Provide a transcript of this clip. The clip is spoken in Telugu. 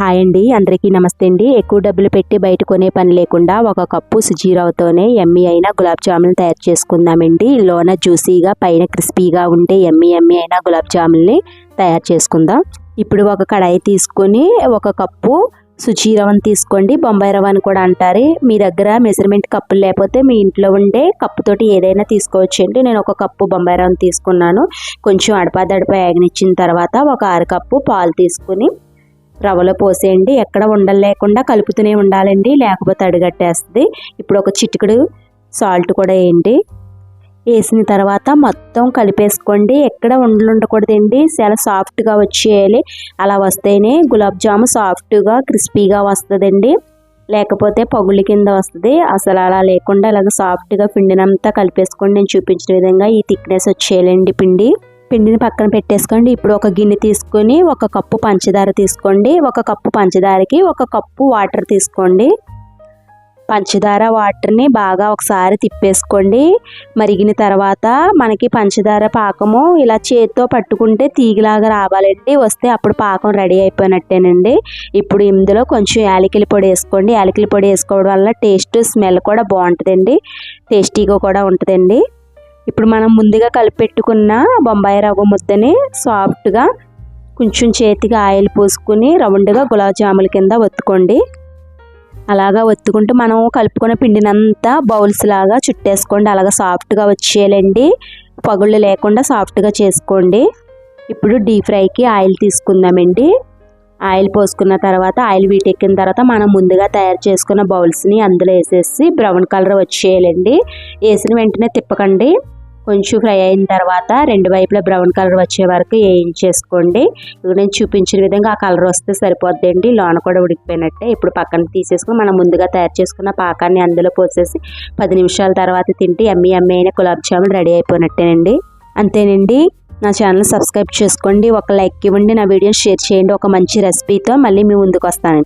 హాయ్ అండి అందరికీ నమస్తే అండి. ఎక్కువ డబ్బులు పెట్టి బయట కొనే పని లేకుండా ఒక కప్పు సుజీరావుతోనే ఎమ్మి అయిన గులాబ్ జామున్ తయారు చేసుకుందామండి. లోన జ్యూసీగా పైన క్రిస్పీగా ఉంటే ఎమ్మి ఎమ్మి అయిన గులాబ్ జామున్ని తయారు చేసుకుందాం. ఇప్పుడు ఒక కడాయి తీసుకొని ఒక కప్పు సుజీ రవ్వను తీసుకోండి. బొంబాయి రవ్వ అని కూడా అంటారు. మీ దగ్గర మెజర్మెంట్ కప్పులు లేకపోతే మీ ఇంట్లో ఉండే కప్పుతోటి ఏదైనా తీసుకోవచ్చండి నేను ఒక కప్పు బొంబాయి రవ్వను తీసుకున్నాను. కొంచెం అడపాదడప యాగనిచ్చిన తర్వాత ఒక అరకప్పు పాలు తీసుకుని రవ్వలో పోసేయండి. ఎక్కడ ఉండలు లేకుండా కలుపుతూనే ఉండాలండి. లేకపోతే అడుగట్టేస్తుంది. ఇప్పుడు ఒక చిటికెడు సాల్ట్ కూడా వేయండి. వేసిన తర్వాత మొత్తం కలిపేసుకోండి. ఎక్కడ ఉండలు ఉండకూడదండి చాలా సాఫ్ట్గా వచ్చేయాలి. అలా వస్తేనే గులాబ్ జాము సాఫ్ట్గా క్రిస్పీగా వస్తుందండి. లేకపోతే పగుళ్ళ కింద వస్తుంది. అసలు అలా లేకుండా ఇలాగ సాఫ్ట్గా పిండినంతా కలిపేసుకోండి. నేను చూపించిన విధంగా ఈ థిక్నెస్ వచ్చేయాలండి పిండి. పిండిని పక్కన పెట్టేసుకోండి. ఇప్పుడు ఒక గిన్నె తీసుకొని ఒక కప్పు పంచదార తీసుకోండి. ఒక కప్పు పంచదారకి ఒక కప్పు వాటర్ తీసుకోండి. పంచదార వాటర్ని బాగా ఒకసారి తిప్పేసుకోండి. మరిగిన తర్వాత మనకి పంచదార పాకము ఇలా చేతితో పట్టుకుంటే తీగిలాగా రావాలండి. వస్తే అప్పుడు పాకం రెడీ అయిపోయినట్టేనండి. ఇప్పుడు ఇందులో కొంచెం యాలకిల పొడి వేసుకోండి. యాలకిల పొడి వేసుకోవడం వల్ల టేస్ట్ స్మెల్ కూడా బాగుంటుందండి. టేస్టీగా కూడా ఉంటుందండి. ఇప్పుడు మనం ముందుగా కలిపెట్టుకున్న బొంబాయి రవ్వ ముద్దని సాఫ్ట్గా కొంచెం చేతికి ఆయిల్ పోసుకుని రౌండ్గా గులాబ్ జాముల కింద ఒత్తుకోండి. అలాగా ఒత్తుకుంటూ మనం కలుపుకున్న పిండినంతా బౌల్స్ లాగా చుట్టేసుకోండి. అలాగా సాఫ్ట్గా వచ్చేయాలండి. పగుళ్ళు లేకుండా సాఫ్ట్గా చేసుకోండి. ఇప్పుడు డీప్ ఫ్రైకి ఆయిల్ తీసుకుందామండి. ఆయిల్ పోసుకున్న తర్వాత ఆయిల్ వీటెక్కిన తర్వాత మనం ముందుగా తయారు చేసుకున్న బౌల్స్ని అందులో వేసేసి బ్రౌన్ కలర్ వచ్చేయాలండి. వేసిన వెంటనే తిప్పకండి. కొంచెం ఫ్రై అయిన తర్వాత రెండు వైపులా బ్రౌన్ కలర్ వచ్చే వరకు వేయించేసుకోండి. ఇప్పుడు నేను చూపించిన విధంగా ఆ కలర్ వస్తే సరిపోద్దండి. లోన కూడా ఉడికిపోయినట్టే. ఇప్పుడు పక్కన తీసేసుకుని మనం ముందుగా తయారు చేసుకున్న పాకాన్ని అందులో పోసేసి పది నిమిషాల తర్వాత తింటే ఎమ్మి ఎమ్మి అయిన గులాబ్ జామున్ రెడీ అయిపోయినట్టేనండి. అంతేనండి. నా ఛానల్ సబ్స్క్రైబ్ చేసుకోండి. ఒక లైక్ ఇవ్వండి. నా వీడియో షేర్ చేయండి. ఒక మంచి రెసిపీతో మళ్ళీ మీ ముందుకు వస్తానండి.